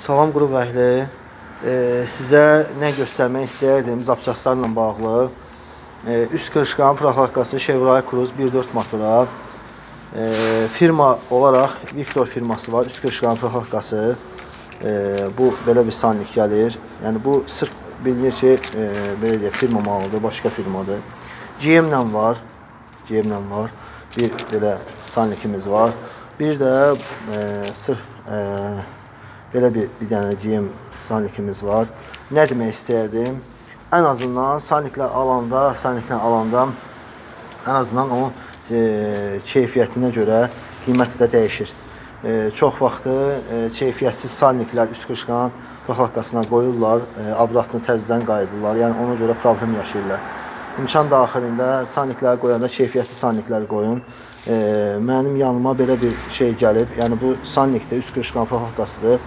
Salam qrup əhli. E, sizə nə göstərmək istəyərdim zapçaslarla bağlı. E, üst qırışqanın proxlakkası Chevrolet Cruze 1.4 motora. E, firma olaraq Victor firması var. Üst qırışqanın proxlakkası. E, bu belə bir sannik gəlir. Yəni bu sırf bilinir ki, e, belə deyək, firma malıdır, başqa firmadır. GM-lə var. GM-lə var. Bir belə sannikimiz var. Bir də e, sırf e, belə bir bir dənə GM sannikimiz var. Nə demək istəyərdim? Ən azından sanniklə alanda, sanniklə alanda ən azından onun e, keyfiyyətinə görə qiyməti də dəyişir. E, çox vaxtı e, keyfiyyətsiz sanniklər üst qırışqanın proxlakkasına qoyurlar, e, abratını təzədən qayıdırlar. Yəni ona görə problem yaşayırlar. İmkan daxilində sannikləri qoyanda keyfiyyətli sanniklər qoyun. E, mənim yanıma belə bir şey gəlib. Yəni bu sannikdə üst qırışqan proxlakkasıdır.